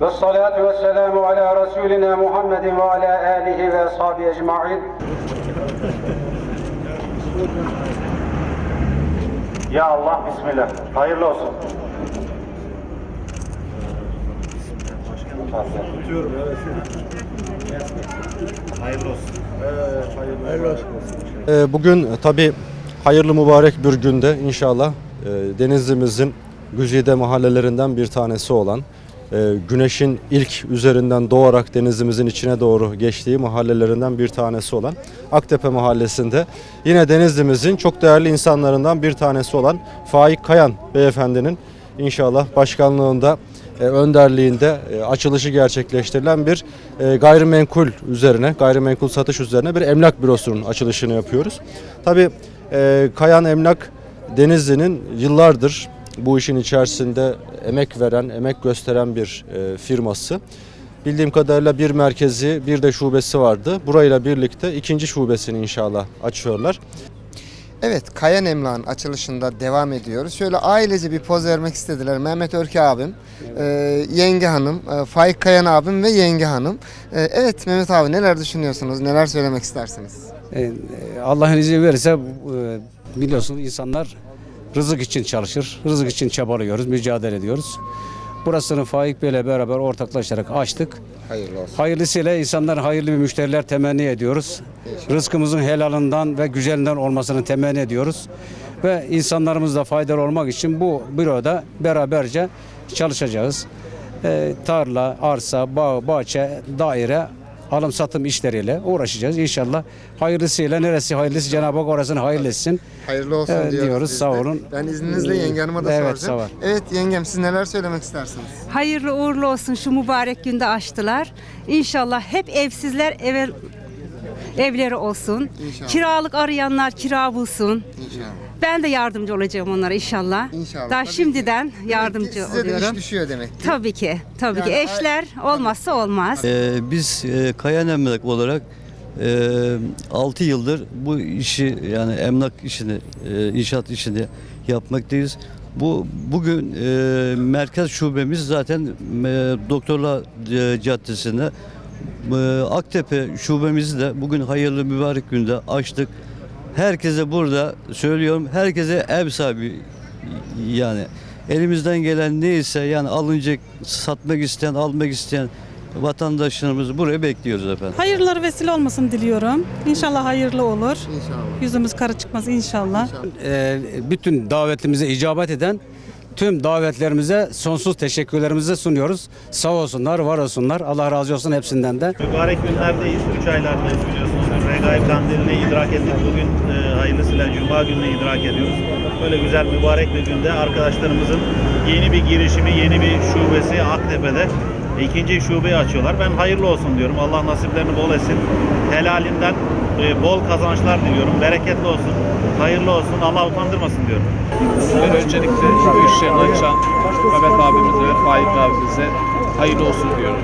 Ve salatu ve selamu ala Resulina Muhammedin ve ala alihi ve ashabi ecma'in. Ya Allah, Bismillah. Hayırlı olsun. Tutuyorum. Hayırlı olsun. Hayırlı olsun. Ee, bugün e, tabii hayırlı mübarek bir günde inşallah e, Denizli'mizin güzide mahallelerinden bir tanesi olan güneşin ilk üzerinden doğarak denizimizin içine doğru geçtiği mahallelerinden bir tanesi olan Aktepe Mahallesi'nde yine Denizli'mizin çok değerli insanlarından bir tanesi olan Faik Kayan beyefendinin inşallah başkanlığında e, önderliğinde e, açılışı gerçekleştirilen bir e, gayrimenkul üzerine, gayrimenkul satış üzerine bir emlak bürosunun açılışını yapıyoruz. Tabii Kayan Emlak Denizli'nin yıllardır bu işin içerisinde emek veren, emek gösteren bir e, firması. Bildiğim kadarıyla bir merkezi, bir de şubesi vardı. Burayla birlikte ikinci şubesini inşallah açıyorlar. Evet, Kayan Emlak'ın açılışında devam ediyoruz. Şöyle ailece bir poz vermek istediler. Mehmet Örke abim, e, yenge hanım, e, Faik Kayan abim ve yenge hanım. E, evet Mehmet abi neler düşünüyorsunuz, neler söylemek istersiniz? E, Allah'ın izin verirse e, biliyorsunuz insanlar rızık için çalışır. Rızık için çabalıyoruz, mücadele ediyoruz. Burasını Faik Bey'le beraber ortaklaşarak açtık. Hayırlı olsun. Hayırlısıyla insanlar hayırlı bir müşteriler temenni ediyoruz. Rızkımızın helalından ve güzelinden olmasını temenni ediyoruz. Ve insanlarımızla faydalı olmak için bu büroda beraberce çalışacağız. E, tarla, arsa, bağ, bahçe, daire alım satım işleriyle uğraşacağız. İnşallah hayırlısıyla neresi hayırlısı Cenab-ı Hak orasını hayırlı etsin. Hayırlı olsun Evet, diyoruz. diyoruz, biz sağ de. olun. Ben izninizle yenge hanıma da Evet, soracağım. sağ. Evet yengem siz neler söylemek istersiniz? Hayırlı uğurlu olsun şu mübarek günde açtılar. İnşallah hep evsizler eve, evleri olsun. İnşallah. Kiralık arayanlar kira bulsun. İnşallah. Ben de yardımcı olacağım onlara inşallah. İnşallah, Daha tabii şimdiden Demek yardımcı ki size de oluyorum. iş düşüyor demek ki. Tabii ki. Tabii ki. Yani Eşler olmazsa olmaz. Ee, biz e, Kayan Emlak olarak e, 6 yıldır bu işi yani emlak işini, e, inşaat işini yapmaktayız. Bu bugün e, merkez şubemiz zaten e, Doktorlar e, Caddesi'nde Aktepe şubemizi de bugün hayırlı mübarek günde açtık. Herkese burada söylüyorum herkese ev sahibi yani elimizden gelen neyse yani alınacak satmak isteyen almak isteyen vatandaşlarımızı buraya bekliyoruz efendim. Hayırları vesile olmasını diliyorum. İnşallah hayırlı olur. İnşallah. Yüzümüz kara çıkmaz inşallah. E, bütün davetimize icabet eden tüm davetlerimize sonsuz teşekkürlerimizi sunuyoruz. Sağ olsunlar, var olsunlar. Allah razı olsun hepsinden de. Mübarek günlerdeyiz. 3 aylardayız biliyorsunuz. Regaib kandilini idrak ettik. Bugün e, hayırlısıyla Cuma gününü idrak ediyoruz. Böyle güzel mübarek bir günde arkadaşlarımızın yeni bir girişimi, yeni bir şubesi Aktepe'de ikinci şubeyi açıyorlar. Ben hayırlı olsun diyorum. Allah nasiplerini bol etsin. Helalinden e, bol kazançlar diliyorum. Bereketli olsun. Hayırlı olsun. Allah utandırmasın diyorum. Ben öncelikle bu işi açan Mehmet abimize ve Faik abimize hayırlı olsun diyorum.